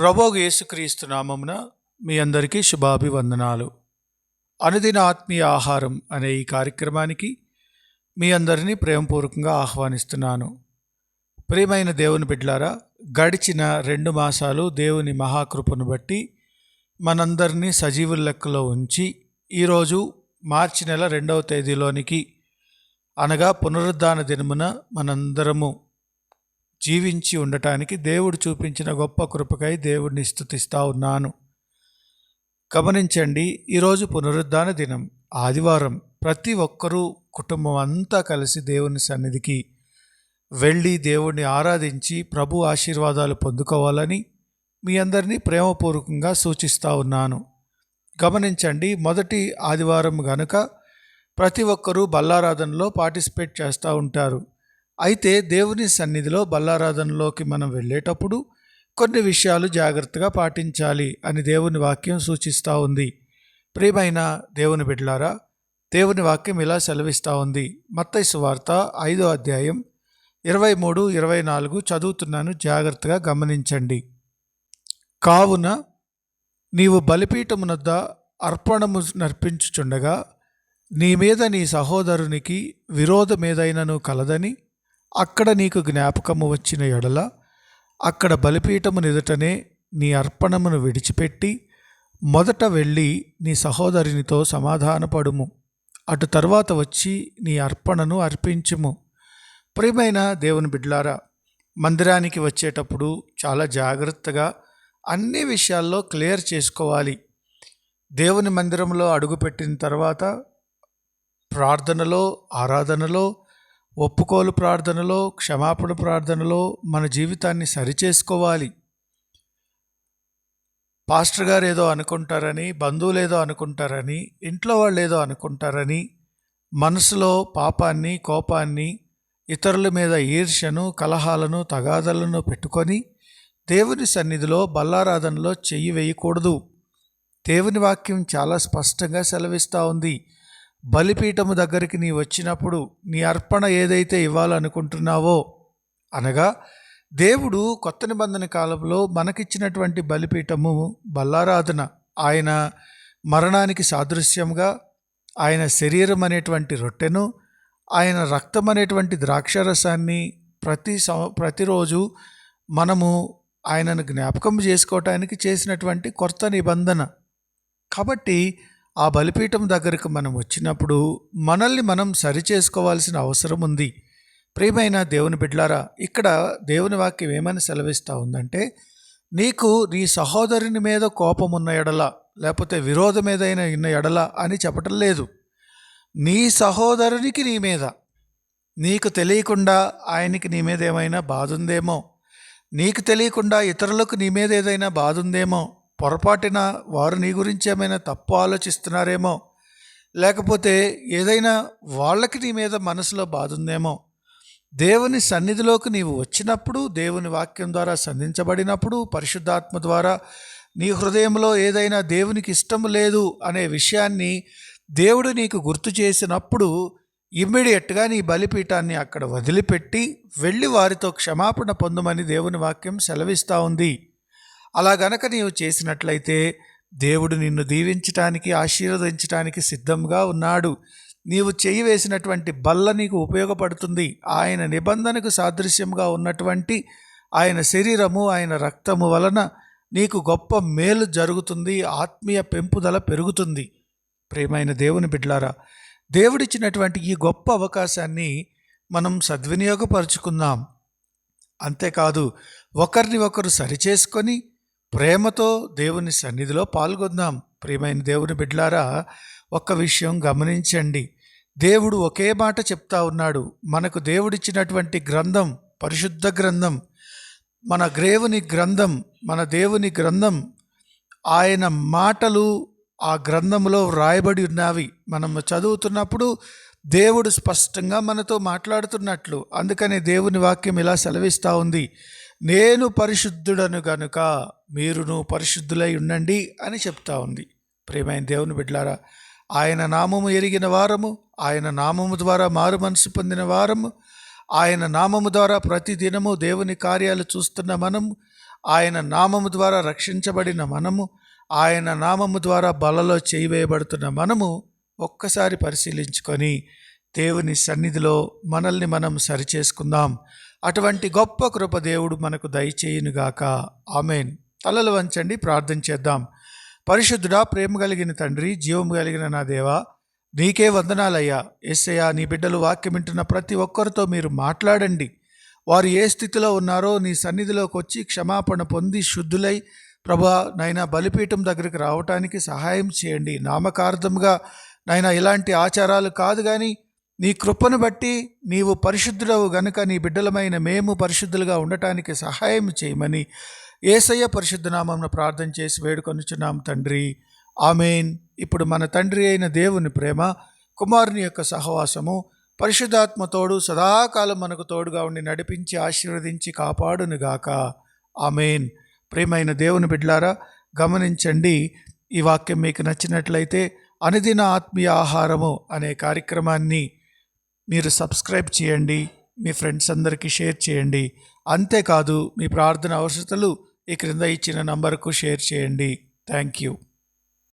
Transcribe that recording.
ప్రభోగు యేసుక్రీస్తు నామమున మీ అందరికీ శుభాభివందనాలు. అనుదిన ఆత్మీయ ఆహారం అనే ఈ కార్యక్రమానికి మీ అందరినీ ప్రేమపూర్వకంగా ఆహ్వానిస్తున్నాను. ప్రియమైన దేవుని బిడ్లారా గడిచిన రెండు మాసాలు దేవుని మహాకృపను బట్టి మనందరినీ సజీవుల లెక్కలో ఉంచి ఈరోజు మార్చి నెల రెండవ తేదీలోనికి అనగా పునరుద్ధాన దినమున మనందరము జీవించి ఉండటానికి దేవుడు చూపించిన గొప్ప కృపకై దేవుడిని స్థుతిస్తా ఉన్నాను. గమనించండి ఈరోజు పునరుద్ధాన దినం. ఆదివారం ప్రతి ఒక్కరూ కుటుంబం అంతా కలిసి దేవుని సన్నిధికి వెళ్ళి దేవుణ్ణి ఆరాధించి ప్రభు ఆశీర్వాదాలు పొందుకోవాలని మీ అందరినీ ప్రేమపూర్వకంగా సూచిస్తూ ఉన్నాను. గమనించండి మొదటి ఆదివారం గనుక ప్రతి ఒక్కరూ బల్లారాధనలో పార్టిసిపేట్ చేస్తూ ఉంటారు. అయితే దేవుని సన్నిధిలో బల్లారాధనలోకి మనం వెళ్ళేటప్పుడు కొన్ని విషయాలు జాగ్రత్తగా పాటించాలి అని దేవుని వాక్యం సూచిస్తూ ఉంది. ప్రియమైన దేవుని బిడ్లారా దేవుని వాక్యం ఇలా సెలవిస్తూ ఉంది. మత్తైసు వార్త ఐదో అధ్యాయం ఇరవై మూడు ఇరవై నాలుగు చదువుతున్నాను జాగ్రత్తగా గమనించండి. కావున నీవు బలిపీఠమునద్ద అర్పణము నర్పించుచుండగా నీ మీద నీ సహోదరునికి విరోధమేదైనను కలదని అక్కడ నీకు జ్ఞాపకము వచ్చిన ఎడల అక్కడ బలిపీఠము నిదటనే నీ అర్పణమును విడిచిపెట్టి మొదట వెళ్ళి నీ సహోదరునితో సమాధానపడుము. అటు తర్వాత వచ్చి నీ అర్పణను అర్పించుము. ప్రియమైన దేవుని బిడ్లారా మందిరానికి వచ్చేటప్పుడు చాలా జాగ్రత్తగా అన్ని విషయాల్లో క్లియర్ చేసుకోవాలి. దేవుని మందిరంలో అడుగుపెట్టిన తర్వాత ప్రార్థనలో ఆరాధనలో ఒప్పుకోలు ప్రార్థనలో క్షమాపణ ప్రార్థనలో మన జీవితాన్ని సరిచేసుకోవాలి. పాస్టర్ గారు ఏదో అనుకుంటారని బంధువులు ఏదో అనుకుంటారని ఇంట్లో వాళ్ళు ఏదో అనుకుంటారని మనసులో పాపాన్ని కోపాన్ని ఇతరుల మీద ఈర్ష్యను కలహాలను తగాదలను పెట్టుకొని దేవుని సన్నిధిలో బల్లారాధనలో చెయ్యి వేయకూడదు. దేవుని వాక్యం చాలా స్పష్టంగా సెలవిస్తూ ఉంది. బలిపీఠము దగ్గరికి నీ వచ్చినప్పుడు నీ అర్పణ ఏదైతే ఇవ్వాలనుకుంటున్నావో అనగా దేవుడు కొత్త నిబంధన కాలంలో మనకిచ్చినటువంటి బలిపీఠము బల్లారాధన ఆయన మరణానికి సాదృశ్యంగా ఆయన శరీరం అనేటువంటి రొట్టెను ఆయన రక్తం అనేటువంటి ద్రాక్షరసాన్ని ప్రతి సం ప్రతిరోజు మనము ఆయనను జ్ఞాపకం చేసుకోవటానికి చేసినటువంటి కొత్త నిబంధన. కాబట్టి ఆ బలిపీఠం దగ్గరకు మనం వచ్చినప్పుడు మనల్ని మనం సరిచేసుకోవాల్సిన అవసరం ఉంది. ప్రియమైన దేవుని బిడ్లారా ఇక్కడ దేవుని వాక్యం ఏమని సెలవిస్తూ ఉందంటే నీకు నీ సహోదరుని మీద కోపం ఉన్న ఎడల లేకపోతే విరోధం ఏదైనా ఉన్న ఎడల అని చెప్పటం లేదు. నీ సహోదరునికి నీ మీద నీకు తెలియకుండా ఆయనకి నీ మీద ఏమైనా బాధ ఉందేమో? నీకు తెలియకుండా ఇతరులకు నీ మీద ఏదైనా బాధ ఉందేమో? పొరపాటున వారు నీ గురించి ఏమైనా తప్పు ఆలోచిస్తున్నారేమో లేకపోతే ఏదైనా వాళ్ళకి నీ మీద మనసులో బాధ ఉందేమో దేవుని సన్నిధిలోకి నీవు వచ్చినప్పుడు దేవుని వాక్యం ద్వారా సంధించబడినప్పుడు పరిశుద్ధాత్మ ద్వారా నీ హృదయంలో ఏదైనా దేవునికి ఇష్టం లేదు అనే విషయాన్ని దేవుడు నీకు గుర్తు చేసినప్పుడు ఇమ్మీడియట్గా నీ బలిపీఠాన్ని అక్కడ వదిలిపెట్టి వెళ్ళి వారితో క్షమాపణ పొందమని దేవుని వాక్యం సెలవిస్తూ ఉంది. అలా గనక నీవు చేసినట్లయితే దేవుడు నిన్ను దీవించటానికి ఆశీర్వదించటానికి సిద్ధంగా ఉన్నాడు. నీవు చేయి వేసినటువంటి బల్ల నీకు ఉపయోగపడుతుంది. ఆయన నిబంధనకు సాదృశ్యంగా ఉన్నటువంటి ఆయన శరీరము ఆయన రక్తము వలన నీకు గొప్ప మేలు జరుగుతుంది. ఆత్మీయ పెంపుదల పెరుగుతుంది. ప్రేమైన దేవుని బిడ్లారా దేవుడిచ్చినటువంటి ఈ గొప్ప అవకాశాన్ని మనం సద్వినియోగపరుచుకుందాం. అంతేకాదు ఒకరిని ఒకరు సరిచేసుకొని ప్రేమతో దేవుని సన్నిధిలో పాల్గొందాం. ప్రియమైన దేవుని బిడ్లారా ఒక్క విషయం గమనించండి. దేవుడు ఒకే మాట చెప్తా ఉన్నాడు. మనకు దేవుడిచ్చినటువంటి గ్రంథం పరిశుద్ధ గ్రంథం మన గ్రేవుని గ్రంథం మన దేవుని గ్రంథం ఆయన మాటలు ఆ గ్రంథంలో వ్రాయబడి ఉన్నవి. మనం చదువుతున్నప్పుడు దేవుడు స్పష్టంగా మనతో మాట్లాడుతున్నట్లు. అందుకనే దేవుని వాక్యం ఇలా సెలవిస్తూ ఉంది. నేను పరిశుద్ధుడను గనుక మీరును పరిశుద్ధులై ఉండండి అని చెప్తా ఉంది. ప్రియమైన దేవుని బిడ్లారా ఆయన నామము ఎరిగిన వారము ఆయన నామము ద్వారా మారు మనసు పొందిన వారము ఆయన నామము ద్వారా ప్రతి దినము దేవుని కార్యాలు చూస్తున్న మనము ఆయన నామము ద్వారా రక్షించబడిన మనము ఆయన నామము ద్వారా బలలో చేయివేయబడుతున్న మనము ఒక్కసారి పరిశీలించుకొని దేవుని సన్నిధిలో మనల్ని మనం సరిచేసుకుందాం. అటువంటి గొప్ప కృప దేవుడు మనకు దయచేయునుగాక. ఆమెన్. తలలు వంచండి ప్రార్థన చేద్దాం. పరిశుద్ధుడా ప్రేమ కలిగిన తండ్రి జీవము కలిగిన నా దేవా నీకే వందనాలయ్యా. ఎస్సయ్యా నీ బిడ్డలు వాక్యం వింటున్న ప్రతి ఒక్కరితో మీరు మాట్లాడండి. వారు ఏ స్థితిలో ఉన్నారో నీ సన్నిధిలోకి వచ్చి క్షమాపణ పొంది శుద్ధులై ప్రభా నైనా బలిపీఠం దగ్గరికి రావటానికి సహాయం చేయండి. నామకార్థంగా నైనా ఇలాంటి ఆచారాలు కాదు కానీ నీ కృపను బట్టి నీవు పరిశుద్ధుడవు గనుక నీ బిడ్డలమైన మేము పరిశుద్ధులుగా ఉండటానికి సహాయం చేయమని ఏసయ్య పరిశుద్ధనామంను ప్రార్థన చేసి వేడుకొనుచున్నాం తండ్రి. ఆమెన్. ఇప్పుడు మన తండ్రి అయిన దేవుని ప్రేమ కుమారుని యొక్క సహవాసము పరిశుద్ధాత్మ తోడు సదాకాలం మనకు తోడుగా ఉండి నడిపించి ఆశీర్వదించి కాపాడునుగాక. ఆమెన్. ప్రేమైన దేవుని బిడ్లారా గమనించండి ఈ వాక్యం మీకు నచ్చినట్లయితే అనుదిన ఆత్మీయ ఆహారము అనే కార్యక్రమాన్ని మీరు సబ్స్క్రైబ్ చేయండి మీ ఫ్రెండ్స్ అందరికీ షేర్ చేయండి. అంతేకాదు మీ ప్రార్థన అవసరతలు ఈ క్రింద ఇచ్చిన నంబర్కు షేర్ చేయండి. Thank you.